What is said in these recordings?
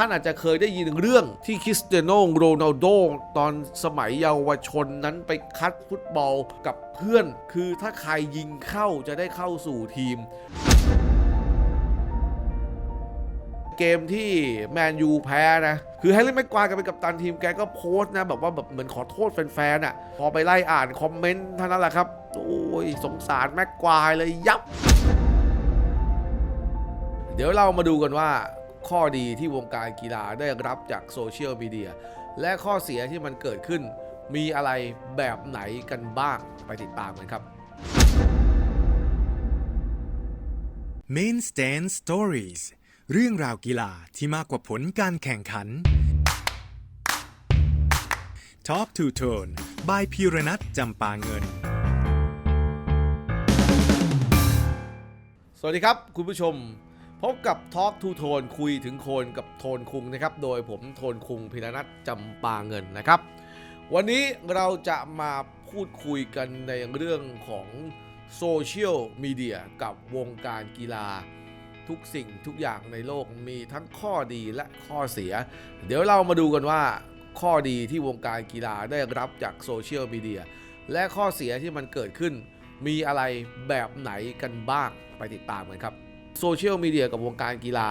ท่านอาจจะเคยได้ยินเรื่องที่คริสเตียโนโรนัลโดตอนสมัยเยาวชนนั้นไปคัดฟุตบอลกับเพื่อน คือถ้าใครยิงเข้าจะได้เข้าสู่ทีมเกมที่แมนยูแพ้นะ คือแฮร์รี่แม็กควายกับเป็นกัปตันทีมแกก็โพสต์นะ แบบว่าแบบเหมือนขอโทษแฟนๆอะ พอไปไล่อ่านคอมเมนต์เท่านั้นแหละครับ โอ้ย สงสารแม็กควายเลยยับ เดี๋ยวเรามาดูกันว่า ข้อดีที่วงการกีฬาได้รับจากโซเชียลมีเดียและข้อเสียที่มันเกิดขึ้น มีอะไรแบบไหนกันบ้างไปติดตามกันครับ Main Stand Stories เรื่องราวกีฬาที่มากกว่าผลการแข่งขัน Talk to Tone by พีรนัทจำปาเงิน สวัสดีครับ คุณผู้ชม พบกับ Talk to Tone คุยถึงโคนกับโทนคุงนะครับ โดยผมโทนคุงพิรนัทจำปาเงินนะครับ วันนี้เราจะมาพูดคุยกันในเรื่องของโซเชียลมีเดียกับวงการกีฬา ทุกสิ่งทุกอย่างในโลกมีทั้งข้อดีและข้อเสีย เดี๋ยวเรามาดูกันว่าข้อดีที่วงการกีฬาได้รับจากโซเชียลมีเดียและข้อเสียที่มันเกิดขึ้น มีอะไรแบบไหนกันบ้างไปติดตามกันครับ โซเชียลมีเดียกับวงการกีฬา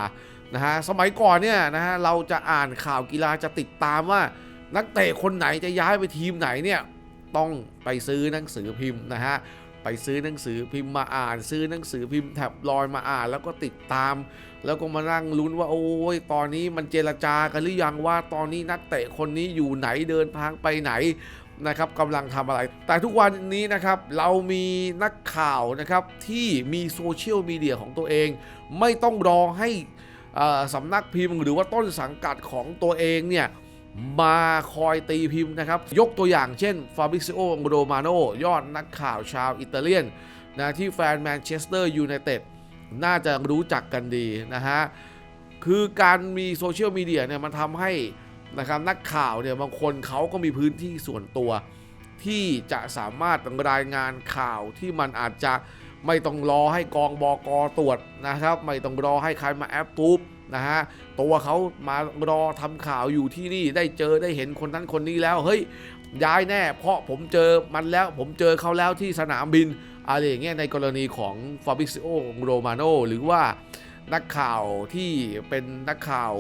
นะฮะสมัยก่อนเนี่ยนะฮะเราจะอ่านข่าวกีฬาจะติดตามว่า นักเตะคนไหนจะย้ายไปทีมไหนเนี่ยต้องไปซื้อหนังสือพิมพ์นะฮะไปซื้อหนังสือพิมพ์มาอ่าน ซื้อหนังสือพิมพ์แท็บลอยมาอ่าน แล้วก็ติดตาม แล้วก็มานั่งลุ้นว่าโอ้ยตอนนี้มันเจรจากันหรือยังว่าตอนนี้นักเตะคนนี้อยู่ไหนเดินทางไปไหน นะครับกำลังทำอะไร แต่ทุกวันนี้นะครับเรามีนักข่าวนะครับที่มีโซเชียลมีเดียของตัวเอง ไม่ต้องรอให้สำนักพิมพ์หรือว่าต้นสังกัดของตัวเองเนี่ยมาคอยตีพิมพ์นะครับ ยกตัวอย่างเช่นฟาบิซิโอโรมาโนยอดนักข่าวชาวอิตาเลียนนะที่แฟนแมนเชสเตอร์ยูไนเต็ดน่าจะรู้จักกันดีนะฮะ คือการมีโซเชียลมีเดียเนี่ยมันทำให้ นะครับนักข่าวเนี่ยบางคนเขาก็มีพื้นที่ส่วนตัวที่จะสามารถรายงานข่าวที่มันอาจจะไม่ต้องรอให้กองบอกอตรวจนะครับ ไม่ต้องรอให้ใครมาแอปปุ๊บนะฮะตัวเขามารอทำข่าวอยู่ที่นี่ได้เจอได้เห็นคนนั้นคนนี้แล้วเฮ้ยย้ายแน่ เพราะผมเจอมันแล้วผมเจอเขาแล้วที่สนามบินอะไรอย่างเงี้ยในกรณีของฟาบิซิโอโรมาโนหรือว่านักข่าวที่เป็นนักข่าว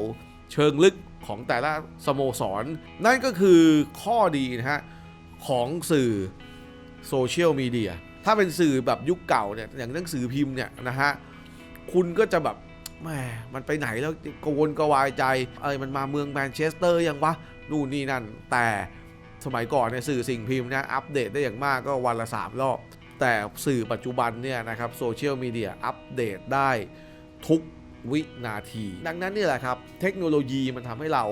เชิงลึก ของแต่ละสโมสร นั่นก็คือข้อดีนะฮะ ของสื่อโซเชียลมีเดียถ้าเป็นสื่อแบบยุคเก่าเนี่ยอย่างหนังสือพิมพ์เนี่ยนะฮะ คุณก็จะแบบแหมมันไปไหนแล้วกวนกวายใจเอ้ยมันมาเมืองแมนเชสเตอร์ยังวะนู่นนี่นั่น แต่สมัยก่อนเนี่ยสื่อสิ่งพิมพ์เนี่ยอัปเดตได้อย่างมากก็วันละ 3 รอบ แต่สื่อปัจจุบันเนี่ยนะครับโซเชียลมีเดียอัปเดตได้ทุก วินาที ดังนั้นนี่แหละครับ เทคโนโลยีมันทำให้เรา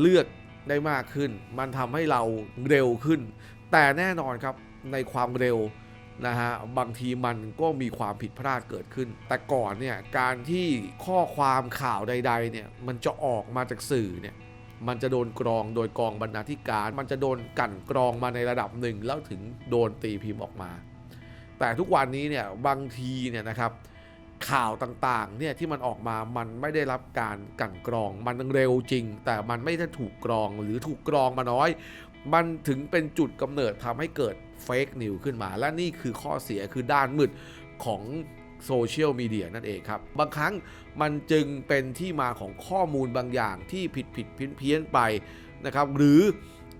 เลือกได้มากขึ้น มันทำให้เราเร็วขึ้น แต่แน่นอนครับในความเร็วนะฮะบางทีมันก็มีความผิดพลาดเกิดขึ้น แต่ก่อนเนี่ยการที่ข้อความข่าวใดๆเนี่ยมันจะออกมาจากสื่อเนี่ยมันจะโดนกรองโดยกองบรรณาธิการ มันจะโดนกลั่นกรองมาในระดับหนึ่งแล้วถึงโดนตีพิมพ์ออกมา แต่ทุกวันนี้เนี่ยบางทีเนี่ยนะครับ ข่าวต่างๆเนี่ยที่มันออกมามันไม่ได้รับการกั่นกรอง มันเร็วจริง แต่มันไม่ได้ถูกกรองหรือถูกกรองมาน้อย มันถึงเป็นจุดกำเนิดทำให้เกิดเฟกนิวขึ้นมา และนี่คือข้อเสียคือด้านมืดของโซเชียลมีเดียนั่นเองครับ บางครั้งมันจึงเป็นที่มาของข้อมูลบางอย่างที่ผิดผิดเพี้ยนเพี้ยนไปนะครับ หรือ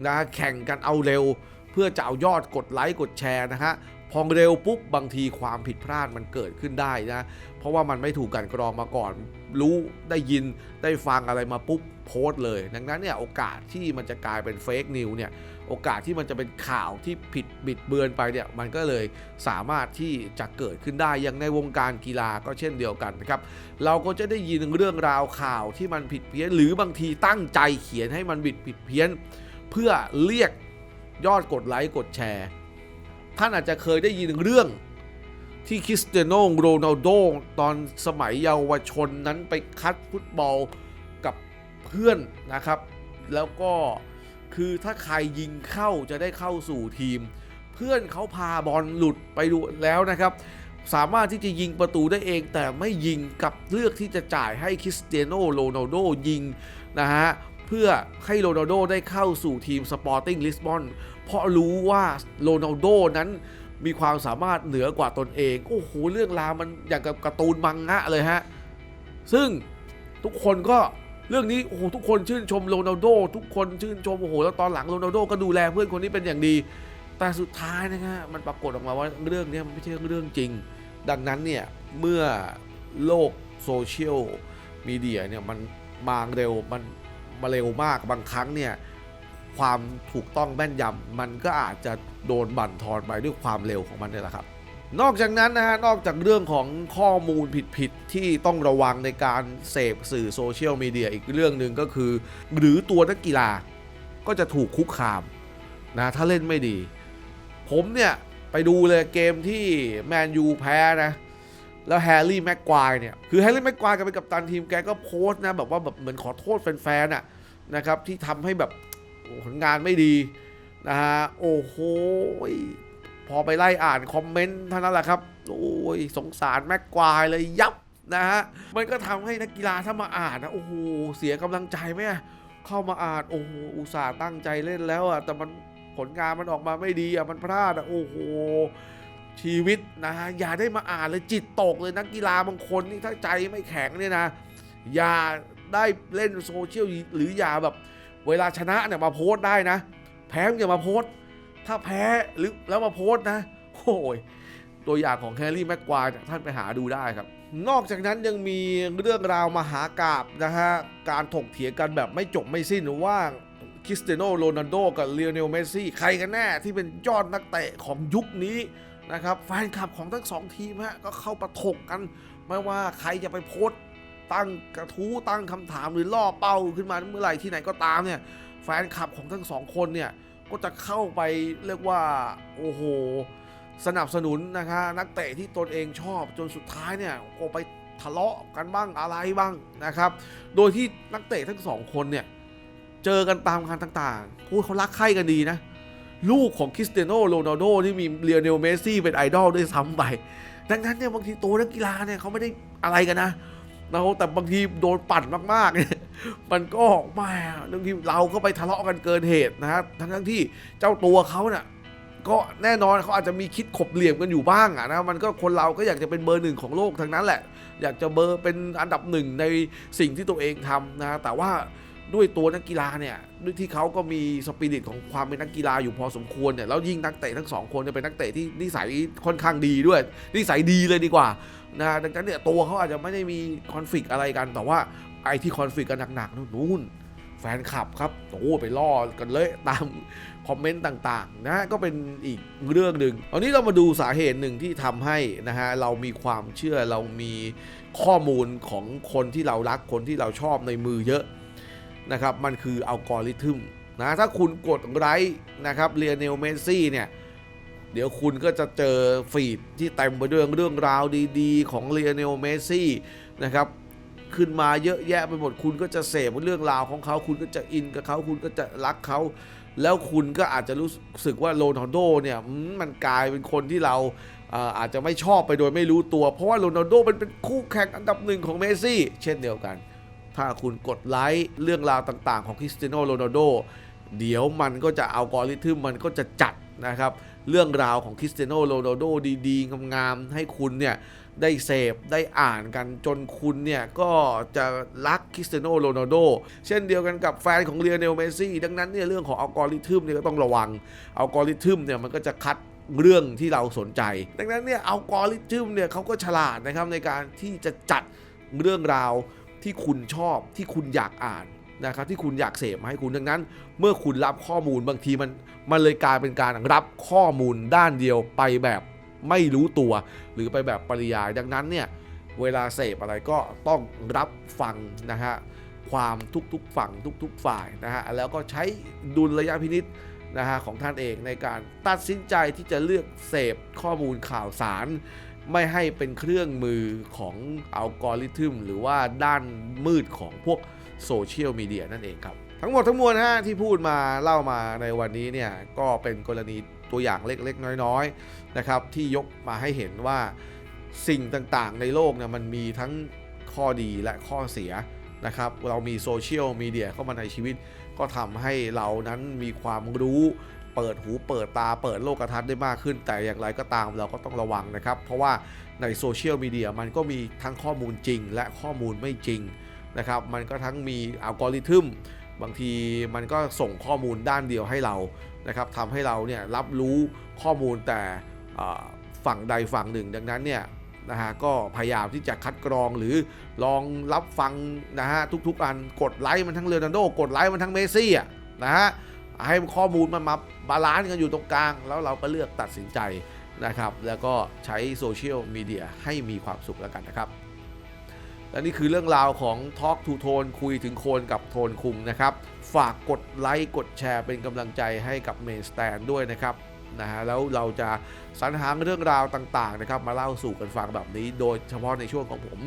นะแข่งกันเอาเร็ว เพื่อจะเอายอดกดไลค์กดแชร์นะฮะ พอเร็วปุ๊บบางทีความผิดพลาดมันเกิดขึ้นได้นะ เพราะว่ามันไม่ถูกกันกรองมาก่อน รู้ได้ยินได้ฟังอะไรมาปุ๊บโพสต์เลย ดังนั้นเนี่ยโอกาสที่มันจะกลายเป็นเฟกนิวเนี่ยโอกาสที่มันจะเป็นข่าวที่ผิดบิดเบือนไปเนี่ยมันก็เลยสามารถที่จะเกิดขึ้นได้อย่างในวงการกีฬาก็เช่นเดียวกันนะครับเราก็จะได้ยินเรื่องราวข่าวที่มันผิดเพี้ยน หรือบางทีตั้งใจเขียนให้มันบิดผิดเพี้ยน เพื่อเรียกยอดกดไลค์กดแชร์ ท่านอาจจะเคยได้ยินเรื่องที่คริสเตียโนโรนัลโดตอนสมัยเยาวชนนั้นไปคัดฟุตบอลกับเพื่อนนะครับ แล้วก็คือถ้าใครยิงเข้าจะได้เข้าสู่ทีม เพื่อนเขาพาบอลหลุดไปดูแล้วนะครับ สามารถที่จะยิงประตูได้เองแต่ไม่ยิงกับเลือกที่จะจ่ายให้คริสเตียโนโรนัลโดยิงนะฮะ เพื่อให้โรนัลโดได้เข้าสู่ทีมสปอร์ติ้งลิสบอนเพราะรู้ว่าโรนัลโดนั้นมีความสามารถเหนือกว่าตนเอง โอ้โห เรื่องราวมันอย่างกับการ์ตูนมังงะเลยฮะ ซึ่งทุกคนก็เรื่องนี้ โอ้โห ทุกคนชื่นชมโรนัลโด ทุกคนชื่นชม โอ้โห แล้วตอนหลังโรนัลโดก็ดูแลเพื่อนคนนี้เป็นอย่างดี แต่สุดท้ายนะฮะมันปรากฏออกมาว่าเรื่องนี้มันไม่ใช่เรื่องจริง ดังนั้นเนี่ย เมื่อโลกโซเชียลมีเดียเนี่ยมันมาเร็วมัน มาเร็วมากบางครั้งเนี่ยความถูกต้องแม่นยำมันก็อาจจะโดนบั่นทอนไปด้วยความเร็วของมันนี่แหละครับ นอกจากนั้นนะฮะนอกจากเรื่องของข้อมูลผิดๆที่ต้องระวังในการเสพสื่อโซเชียลมีเดียอีกเรื่องหนึ่งก็คือ หรือตัวนักกีฬาก็จะถูกคุกคามนะถ้าเล่นไม่ดี ผมเนี่ยไปดูเลยเกมที่แมนยูแพ้นะ แล้วแฮร์รี่แม็กควายเนี่ย คือแฮร์รี่แม็กควายแกเป็นกัปตันทีมแกก็โพสต์นะ แบบว่าแบบเหมือนขอโทษแฟนๆน่ะนะครับที่ทำให้แบบผลงานไม่ดีนะฮะโอ้โหพอไปไล่อ่านคอมเมนต์เท่านั้นแหละครับ โอ้ยสงสารแม็กควายเลยยับนะฮะ มันก็ทำให้นักกีฬาถ้ามาอ่านนะโอ้โหเสียกำลังใจไหมเข้ามาอ่านโอ้โหอุตส่าห์ตั้งใจเล่นแล้วอะแต่มันผลงานมันออกมาไม่ดีอะมันพลาดอะโอ้โห ชีวิตนะฮะอย่าได้มาอ่านเลยจิตตกเลยนักกีฬาบางคนนี่ถ้าใจไม่แข็งเนี่ยนะ อย่าได้เล่นโซเชียลหรืออย่าแบบ เวลาชนะเนี่ยมาโพสต์ได้นะ แพ้อย่ามาโพสต์ ถ้าแพ้หรือแล้วมาโพสต์นะโอ้ยตัวอย่างของแฮร์รี่แม็กควายท่านไปหาดูได้ครับ นอกจากนั้นยังมีเรื่องราวมหากาบนะฮะการถกเถียงกันแบบไม่จบไม่สิ้นว่าคริสเตียโนโรนัลโดกับเลโอเนลเมสซี่ใครกันแน่ที่เป็นยอดนักเตะของยุคนี้ นะครับแฟนคลับของทั้งสองทีมฮะก็เข้าประถกกัน ไม่ว่าใครจะไปโพสต์ตั้งกระทู้ตั้งคำถามหรือล่อเป้าขึ้นมาเมื่อไหร่ที่ไหนก็ตามเนี่ยแฟนคลับของทั้งสองคนเนี่ยก็จะเข้าไปเรียกว่าโอ้โหสนับสนุนนะคะนักเตะที่ตนเองชอบจนสุดท้ายเนี่ยก็ไปทะเลาะกันบ้างอะไรบ้างนะครับ โดยที่นักเตะทั้งสองคนเนี่ยเจอกันตามงานต่างๆพูดเขารักใคร่กันดีนะ ลูกของคริสเตียโนโรนัลโดที่มีเลียเนลเมสซี่เป็นไอดอลด้วยซ้ำไป ดังนั้นเนี่ยบางทีตัวนักกีฬาเนี่ยเขาไม่ได้อะไรกันนะเราแต่บางทีโดนปั่นมากๆเนี่ยมันก็มาบางทีเราก็ไปทะเลาะกันเกินเหตุนะฮะทั้งทั้งที่เจ้าตัวเขาเนี่ยก็แน่นอนเขาอาจจะมีคิดขบเหลี่ยมกันอยู่บ้างอะนะมันก็คนเราก็อยากจะเป็นเบอร์หนึ่งของโลกทั้งนั้นแหละ อยากจะเบอร์เป็นอันดับหนึ่งในสิ่งที่ตัวเองทำนะแต่ว่า ด้วยตัวนักกีฬาเนี่ยด้วยที่เขาก็มีสปิริตของความเป็นนักกีฬาอยู่พอสมควรเนี่ยแล้วยิ่งนักเตะทั้งสองคนเนี่ยเป็นนักเตะที่นิสัยค่อนข้างดีด้วย นิสัยดีเลยดีกว่านะดังนั้นเนี่ยตัวเขาอาจจะไม่ได้มีคอนฟ lict อะไรกัน แต่ว่าไอ้ที่คอนฟ lict กันหนักๆนู่นแฟนคลับครับโอ้ไปล่อกันเลยตามคอมเมนต์ต่างๆนะก็เป็นอีกเรื่องหนึ่งตอนนี้เรามาดูสาเหตุหนึ่งที่ทำให้นะฮะเรามีความเชื่อเรามีข้อมูลของคนที่เรารักคนที่เราชอบในมือเยอะ นะครับมันคืออัลกอริทึมนะถ้าคุณกดไลค์นะครับเรียเนลเมสซี่เนี่ยเดี๋ยวคุณก็จะเจอฟีดที่เต็มไปด้วยเรื่องราวดีๆ ของเลียเนลเมสซี่นะครับขึ้นมาเยอะแยะไปหมดคุณก็จะเสพเรื่องราวของเขา คุณก็จะอินกับเขาคุณก็จะรักเขาแล้วคุณก็อาจจะรู้สึกว่าโรนัลโดเนี่ยมันกลายเป็นคนที่เราเอ่ออาจจะไม่ชอบไปโดยไม่รู้ตัว เพราะว่าโรนัลโดมันเป็นคู่แข่งอันดับหนึ่งของเมสซี่เช่นเดียวกัน ถ้าคุณกดไลค์เรื่องราวต่างๆ ของคริสเตียโนโรนัลโดเดี๋ยวมันก็จะเอัลกอริทึมมันก็จะจัดนะครับ เรื่องราวของคริสเตียโนโรนัลโดดีๆงามๆให้คุณเนี่ยได้เสพได้อ่านกันจนคุณเนี่ย ก็จะรักคริสเตียโนโรนัลโดเช่นเดียวกันกับแฟนของเรียเนลเมสซี่ ดังนั้นเนี่ยเรื่องของอัลกอริทึมเนี่ยก็ต้องระวังอัลกอริทึมเนี่ยมันก็จะคัดเรื่องที่เราสนใจ ดังนั้นเนี่ยอัลกอริทึมเนี่ยเขาก็ฉลาดนะครับในการที่จะจัดเรื่องราว ที่คุณชอบที่คุณอยากอ่านนะครับที่คุณอยากเสพมาให้คุณดังนั้น เมื่อคุณรับข้อมูลบางทีมันมันเลยกลายเป็นการรับข้อมูลด้านเดียวไปแบบไม่รู้ตัว หรือไปแบบปริยายดังนั้นเนี่ยเวลาเสพอะไรก็ต้องรับฟังนะฮะความทุกๆฝั่งทุก ๆ ฝ่ายนะฮะแล้วก็ใช้ดุลระยะพินิษนะฮะของท่านเองในการตัดสินใจที่จะเลือกเสพข้อมูลข่าวสาร ไม่ให้เป็นเครื่องมือของอัลกอริทึมหรือว่าด้านมืดของพวกโซเชียลมีเดียนั่นเองครับ ทั้งหมดทั้งมวลนะฮะที่พูดมาเล่ามาในวันนี้เนี่ย ก็เป็นกรณีตัวอย่างเล็กๆ น้อยๆนะครับ ที่ยกมาให้เห็นว่าสิ่งต่างๆ ในโลกเนี่ยมันมีทั้งข้อดีและข้อเสียนะครับ เรามีโซเชียลมีเดียเข้ามาในชีวิต ก็ทำให้เรานั้นมีความรู้ เปิดหูเปิดตาเปิดโลกทัศน์ได้มากขึ้น แต่อย่างไรก็ตามเราก็ต้องระวังนะครับ เพราะว่าในโซเชียลมีเดียมันก็มีทั้งข้อมูลจริง และข้อมูลไม่จริงนะครับ มันก็ทั้งมีอัลกอริทึมบางทีมันก็ส่งข้อมูลด้านเดียวให้เรานะครับทำให้เราเนี่ยรับรู้ข้อมูลแต่ฝั่งใดฝั่งหนึ่ง ดังนั้นเนี่ยนะฮะก็พยายามที่จะคัดกรองหรือลองรับฟังนะฮะทุกๆอันกดไลค์มันทั้งเรนัลโดกดไลค์มันทั้งเมซี่อะนะฮะ ให้ข้อมูลมันมาบาลานซ์กันอยู่ตรงกลาง แล้วเราก็เลือกตัดสินใจนะครับ แล้วก็ใช้โซเชียลมีเดียให้มีความสุขแล้วกันนะครับ และนี่คือเรื่องราวของ Talk to Tone คุยถึงโคนกับโทนคุงนะครับ ฝากกดไลค์กดแชร์เป็นกำลังใจให้กับเมนสแตนด้วยนะครับนะฮะแล้วเราจะสรรหาเรื่องราวต่างๆนะครับมาเล่าสู่กันฟังแบบนี้ โดยเฉพาะในช่วงของผม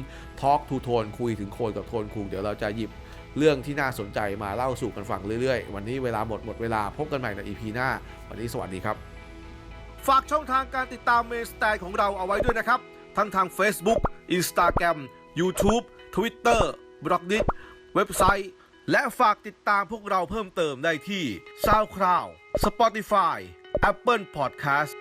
Talk to Tone คุยถึงโคนกับโทนคุงเดี๋ยวเราจะหยิบ เรื่องที่น่าสนใจมาเล่าสู่กันฟังเรื่อยๆ วันนี้เวลาหมดหมดเวลาพบกันใหม่ใน EP หน้า วันนี้สวัสดีครับ ฝากช่องทางการติดตามเมนสแตนของเราเอาไว้ด้วยนะครับ ทั้งทาง Facebook Instagram YouTube Twitter b l o g d i t เว็บไซต์ และฝากติดตามพวกเราเพิ่มเติมได้ที่ SoundCloud Spotify Apple Podcast